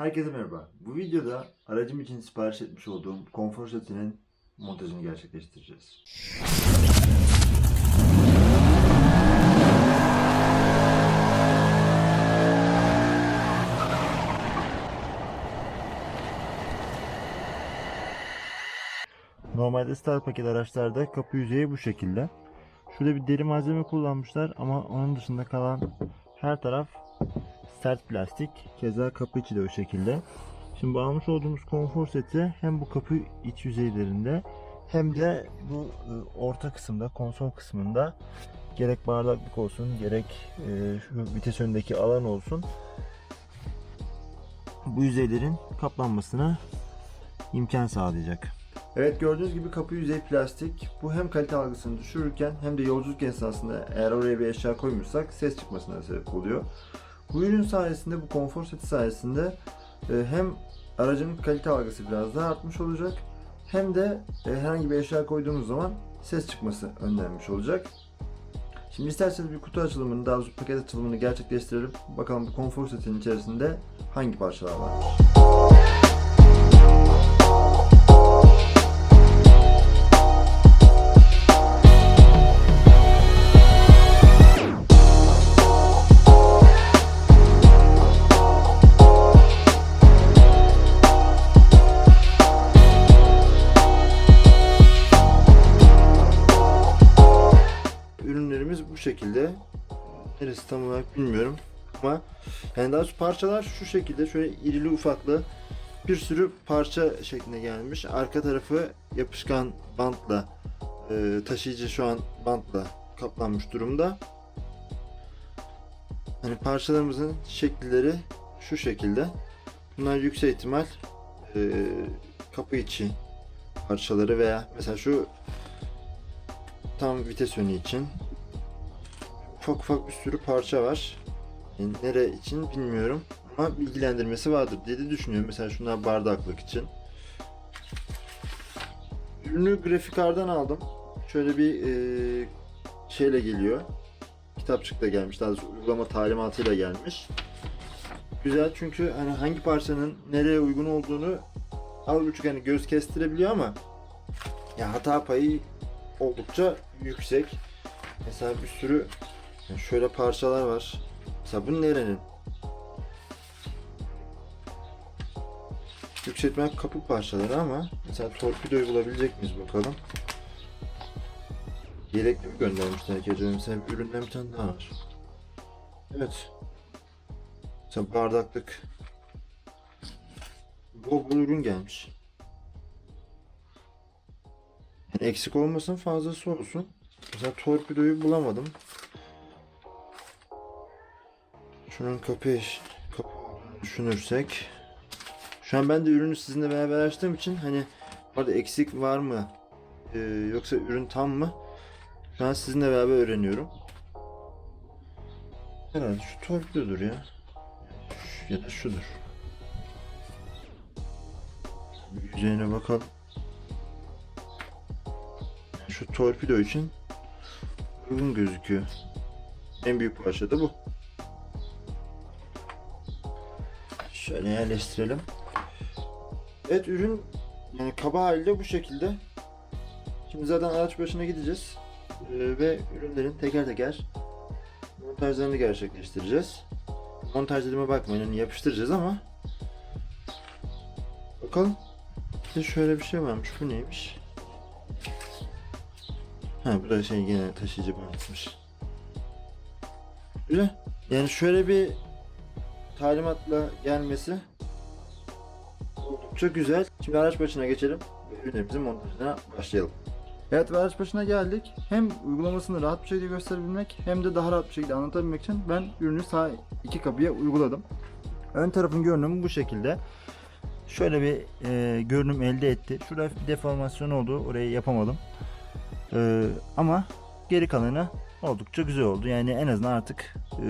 Herkese merhaba. Bu videoda aracım için sipariş etmiş olduğum konfor setinin montajını gerçekleştireceğiz. Normalde star paket araçlarda kapı yüzeyi bu şekilde. Şurada bir deri malzeme kullanmışlar ama onun dışında kalan her taraf sert plastik. Keza kapı içi de o şekilde. Şimdi almış olduğumuz konfor seti hem bu kapı iç yüzeylerinde hem de bu e, orta kısımda, konsol kısmında gerek bardaklık olsun, gerek e, şu vites önündeki alan olsun bu yüzeylerin kaplanmasına imkan sağlayacak. Evet gördüğünüz gibi kapı yüzeyi plastik. Bu hem kalite algısını düşürürken hem de yolculuk esnasında eğer oraya bir eşya koymuşsak ses çıkmasına sebep oluyor. Bu ürün sayesinde, bu konfor seti sayesinde e, hem aracın kalite algısı biraz daha artmış olacak hem de e, herhangi bir eşya koyduğumuz zaman ses çıkması önlenmiş olacak. Şimdi isterseniz bir kutu açılımını, daha doğrusu paket açılımını gerçekleştirelim. Bakalım bu konfor setinin içerisinde hangi parçalar var. Bu şekilde. Neresi tam olarak bilmiyorum ama yani daha parçalar şu şekilde şöyle irili ufaklı bir sürü parça şeklinde gelmiş. Arka tarafı yapışkan bantla e, taşıyıcı şu an bantla kaplanmış durumda. Hani parçalarımızın şekilleri şu şekilde. Bunlar yüksek ihtimal e, kapı içi parçaları veya mesela şu tam vites yönü için ufak ufak bir sürü parça var. Yani nere için bilmiyorum ama bilgilendirmesi vardır diye de düşünüyorum. Mesela şunlar bardaklık için. Ürünü grafikardan aldım. Şöyle bir e, şeyle geliyor. Kitapçıkla gelmiş. Daha doğrusu uygulama talimatıyla gelmiş. Güzel çünkü hani hangi parçanın nereye uygun olduğunu az buçuk hani göz kestirebiliyor ama ya hata payı oldukça yüksek. Mesela bir sürü yani şöyle parçalar var. Mesela bu nerenin? Yükseltme kapı parçaları ama mesela torpidoyu bulabilecek miyiz bakalım. Yelekli mi göndermişler ki acaba? Mesela bir üründen bir tane daha var. Evet. Mesela bardaklık. Bol bol ürün gelmiş. Yani eksik olmasın fazlası olsun. Mesela torpidoyu bulamadım. Şunun kapı kapı düşünürsek. Şu an ben de ürünü sizinle beraber açtığım için hani orada eksik var mı Ee, yoksa ürün tam mı? Şu an sizinle beraber öğreniyorum. Herhalde şu torpidodur ya. Şu- Ya da şudur. Yüzeyine bakalım. Şu torpido için uygun gözüküyor. En büyük parça da bu. Şöyle yerleştirelim. Evet ürün yani kaba halde bu şekilde. Şimdi zaten araç başına gideceğiz. Ee, ve ürünlerin teker teker montajlarını gerçekleştireceğiz. Montaj dediğime bakmayın hani yapıştıracağız ama bakalım. Bir de şöyle bir şey varmış. Bu neymiş? Ha bu da şey yine taşıyıcı bantmış. Güzel. Yani şöyle bir talimatla gelmesi oldukça güzel. Şimdi araç başına geçelim ve ürünlerimizin montajına başlayalım. Evet ve araç başına geldik. Hem uygulamasını rahat bir şekilde gösterebilmek hem de daha rahat bir şekilde anlatabilmek için ben ürünü sağ iki kapıya uyguladım. Ön tarafın görünümü bu şekilde. Şöyle bir e, görünüm elde etti. Şurada bir deformasyon oldu. Orayı yapamadım. E, ama geri kalanı oldukça güzel oldu. Yani en azından artık e,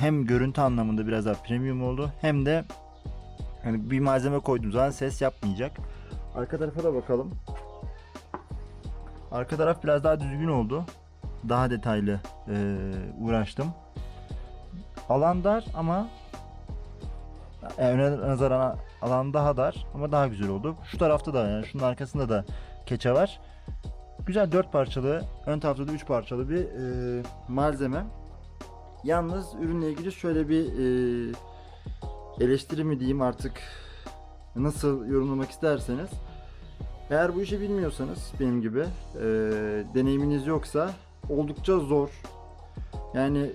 hem görüntü anlamında biraz daha premium oldu hem de hani bir malzeme koyduğum zaman ses yapmayacak. Arka tarafa da bakalım. Arka taraf biraz daha düzgün oldu. Daha detaylı e, uğraştım. Alan dar ama Yani öne nazaran alan daha dar ama daha güzel oldu. Şu tarafta da yani şunun arkasında da keçe var. Güzel dört parçalı, ön tarafta da üç parçalı bir e, malzeme. Yalnız ürünle ilgili şöyle bir e, eleştiri mi diyeyim artık nasıl yorumlamak isterseniz. Eğer bu işi bilmiyorsanız benim gibi e, deneyiminiz yoksa oldukça zor. Yani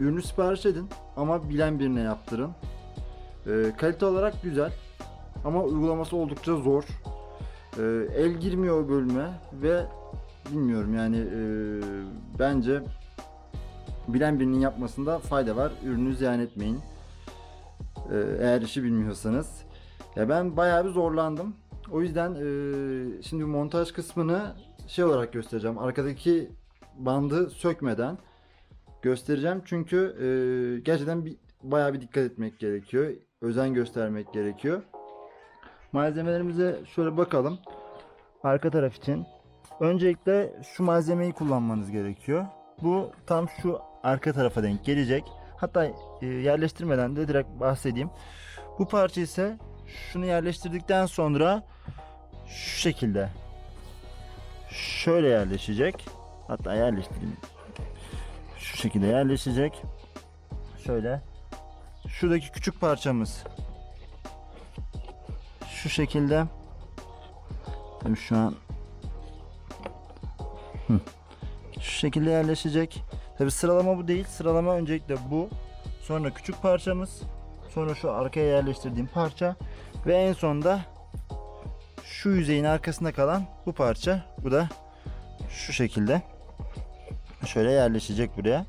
ürünü sipariş edin ama bilen birine yaptırın. E, kalite olarak güzel ama uygulaması oldukça zor. E, el girmiyor bölüme ve bilmiyorum yani e, bence bilen birinin yapmasında fayda var. Ürünü ziyan etmeyin. E, eğer işi bilmiyorsanız. Ya ben bayağı bir zorlandım. O yüzden e, şimdi montaj kısmını şey olarak göstereceğim. Arkadaki bandı sökmeden göstereceğim. Çünkü e, gerçekten bir, bayağı bir dikkat etmek gerekiyor. Özen göstermek gerekiyor. Malzemelerimize şöyle bakalım. Arka taraf için. Öncelikle şu malzemeyi kullanmanız gerekiyor. Bu tam şu arka tarafa denk gelecek. Hatta e, yerleştirmeden de direkt bahsedeyim. Bu parça ise şunu yerleştirdikten sonra şu şekilde şöyle yerleşecek. Hatta yerleştireyim. Şu şekilde yerleşecek. Şöyle. Şuradaki küçük parçamız şu şekilde. Tabii şu an Şu şekilde yerleşecek. Tabi sıralama bu değil. Sıralama öncelikle bu. Sonra küçük parçamız. Sonra şu arkaya yerleştirdiğim parça. Ve en sonda şu yüzeyin arkasında kalan bu parça. Bu da şu şekilde. Şöyle yerleşecek buraya.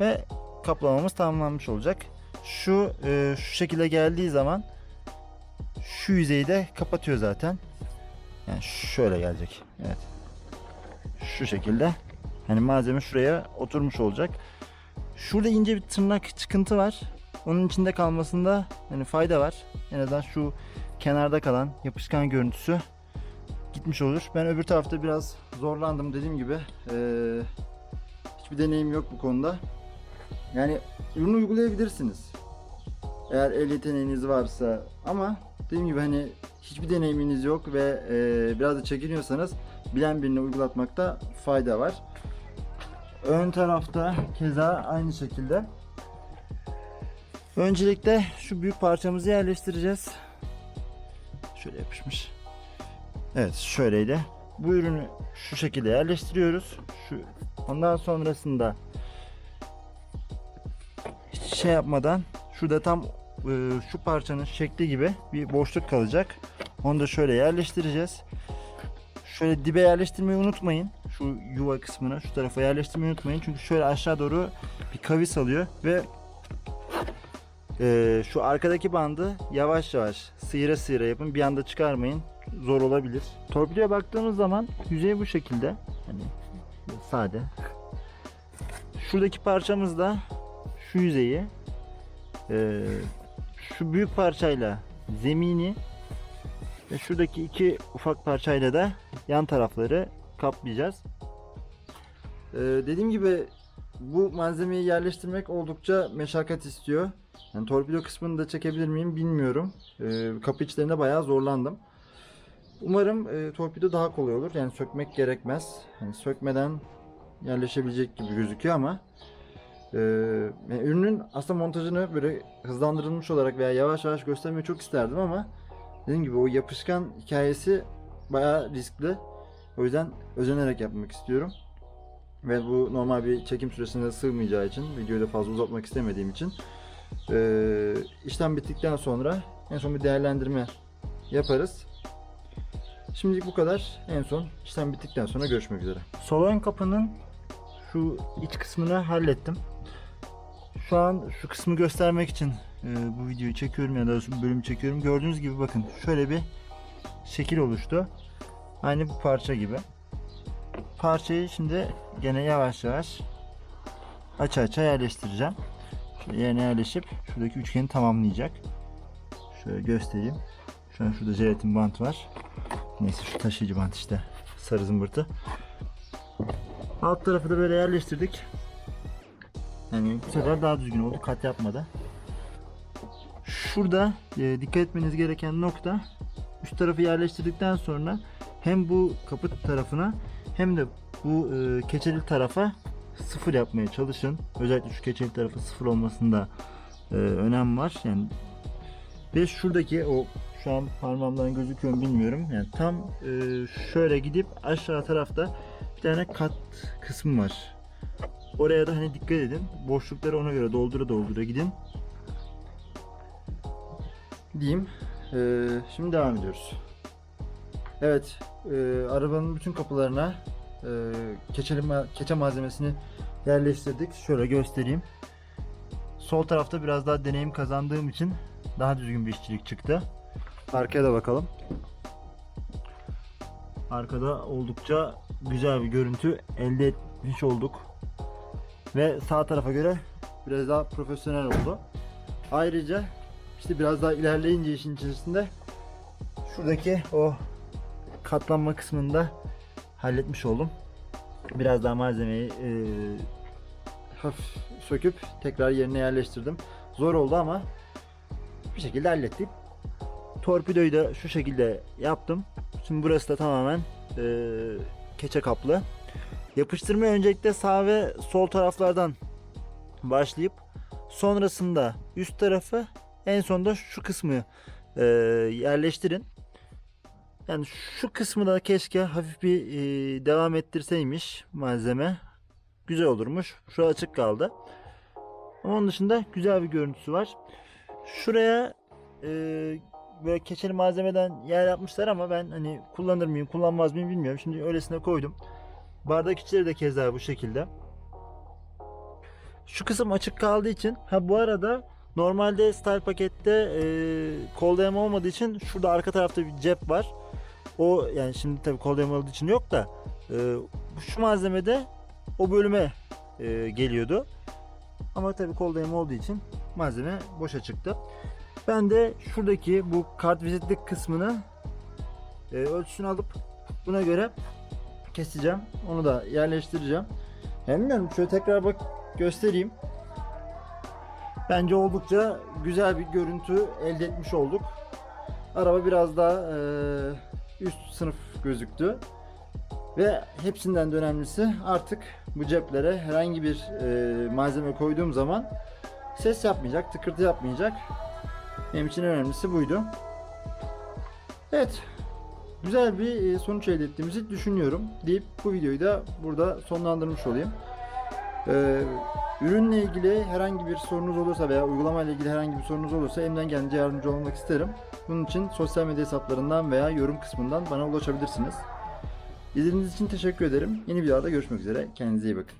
Ve kaplamamız tamamlanmış olacak. Şu e, şu şekilde geldiği zaman şu yüzeyi de kapatıyor zaten. Yani şöyle gelecek. Evet. Şu şekilde. Yani malzeme şuraya oturmuş olacak. Şurada ince bir tırnak çıkıntı var. Onun içinde kalmasında yani fayda var. En azından şu kenarda kalan yapışkan görüntüsü gitmiş olur. Ben öbür tarafta biraz zorlandım dediğim gibi. Ee, hiçbir deneyim yok bu konuda. Yani ürünü uygulayabilirsiniz. Eğer el yeteneğiniz varsa ama dediğim gibi hani hiçbir deneyiminiz yok ve e, biraz da çekiniyorsanız bilen birine uygulatmakta fayda var. Ön tarafta keza aynı şekilde. Öncelikle şu büyük parçamızı yerleştireceğiz. Şöyle yapışmış. Evet şöyleydi. Bu ürünü şu şekilde yerleştiriyoruz. Şu ondan sonrasında hiç şey yapmadan şurada tam e, şu parçanın şekli gibi bir boşluk kalacak. Onu da şöyle yerleştireceğiz. Şöyle dibe yerleştirmeyi unutmayın. Şu yuva kısmına şu tarafa yerleştirmeyi unutmayın. Çünkü şöyle aşağı doğru bir kavis alıyor ve e, şu arkadaki bandı yavaş yavaş sıyıra sıyıra yapın. Bir anda çıkarmayın. Zor olabilir. Torpidoya baktığımız zaman yüzey bu şekilde. Hani sade. Şuradaki parçamız da şu yüzeyi e, şu büyük parçayla zemini ve şuradaki iki ufak parçayla da yan tarafları kaplayacağız. Ee, dediğim gibi bu malzemeyi yerleştirmek oldukça meşakkat istiyor. Yani torpido kısmını da çekebilir miyim bilmiyorum. Ee, kapı içlerinde bayağı zorlandım. Umarım e, torpido daha kolay olur. Yani sökmek gerekmez. Yani sökmeden yerleşebilecek gibi gözüküyor ama e, yani ürünün aslında montajını böyle hızlandırılmış olarak veya yavaş yavaş göstermeyi çok isterdim ama dediğim gibi o yapışkan hikayesi bayağı riskli. O yüzden özenerek yapmak istiyorum. Ve bu normal bir çekim süresine sığmayacağı için, videoyu da fazla uzatmak istemediğim için eee, işlem bittikten sonra en son bir değerlendirme yaparız. Şimdilik bu kadar. En son işlem bittikten sonra görüşmek üzere. Sol kapının şu iç kısmını hallettim. Şu an şu kısmı göstermek için e, bu videoyu çekiyorum ya da bu bölümü çekiyorum. Gördüğünüz gibi bakın şöyle bir şekil oluştu. Aynı bu parça gibi. Parçayı şimdi gene yavaş yavaş aça aça yerleştireceğim. Şöyle yerine yerleşip şuradaki üçgeni tamamlayacak. Şöyle göstereyim. Şu an şurada jelatin bant var. Neyse şu taşıyıcı bant işte. Sarı zımbırtı. Alt tarafı da böyle yerleştirdik. Yani bu sefer daha düzgün oldu. Kat yapmadı. şurada e, dikkat etmeniz gereken nokta üst tarafı yerleştirdikten sonra hem bu kapı tarafına hem de bu e, keçeli tarafa sıfır yapmaya çalışın. Özellikle şu keçeli tarafı sıfır olmasında e, önem var. Yani ve şuradaki o şu an parmağımdan gözüküyor bilmiyorum. Yani tam e, şöyle gidip aşağı tarafta bir tane kat kısmı var. Oraya da hani dikkat edin. Boşlukları ona göre doldura doldura gidin. Diyeyim. Ee, şimdi devam ediyoruz. Evet, e, arabanın bütün kapılarına e, keçeli ma- keçe malzemesini yerleştirdik. Şöyle göstereyim. Sol tarafta biraz daha deneyim kazandığım için daha düzgün bir işçilik çıktı. Arkaya da bakalım. Arkada oldukça güzel bir görüntü elde etmiş olduk. Ve sağ tarafa göre biraz daha profesyonel oldu. Ayrıca işte biraz daha ilerleyince işin içerisinde şuradaki o katlanma kısmını da halletmiş oldum. Biraz daha malzemeyi e, hafif söküp tekrar yerine yerleştirdim. Zor oldu ama bir şekilde hallettim. Torpidoyu da şu şekilde yaptım. Şimdi burası da tamamen e, keçe kaplı. Yapıştırmayı öncelikle sağ ve sol taraflardan başlayıp sonrasında üst tarafı en sonunda şu kısmı e, yerleştirin. Yani şu kısmı da keşke hafif bir e, devam ettirseymiş malzeme. Güzel olurmuş. Şu açık kaldı. Ama onun dışında güzel bir görüntüsü var. Şuraya e, böyle keçeli malzemeden yer yapmışlar ama ben hani kullanır mıyım kullanmaz mıyım bilmiyorum. Şimdi öylesine koydum. Bardak içleri de keza bu şekilde. Şu kısım açık kaldığı için ha bu arada normalde style pakette e, kol dayama olmadığı için şurada arka tarafta bir cep var. O yani şimdi tabii kol dayama olduğu için yok da e, şu malzemede o bölüme e, geliyordu. Ama tabii kol dayama olduğu için malzeme boşa çıktı. Ben de şuradaki bu kart vizitlik kısmını e, ölçüsünü alıp buna göre keseceğim. Onu da yerleştireceğim. Yani bilmiyorum şöyle tekrar bak göstereyim. Bence oldukça güzel bir görüntü elde etmiş olduk. Araba biraz daha e, üst sınıf gözüktü. Ve hepsinden de önemlisi artık bu ceplere herhangi bir e, malzeme koyduğum zaman ses yapmayacak, tıkırtı yapmayacak. Benim için önemlisi buydu. Evet, güzel bir e, sonuç elde ettiğimizi düşünüyorum deyip bu videoyu da burada sonlandırmış olayım. Ee, ürünle ilgili herhangi bir sorunuz olursa veya uygulama ile ilgili herhangi bir sorunuz olursa elimden gelince yardımcı olmak isterim. Bunun için sosyal medya hesaplarından veya yorum kısmından bana ulaşabilirsiniz. İzlediğiniz için teşekkür ederim. Yeni videolarda görüşmek üzere. Kendinize iyi bakın.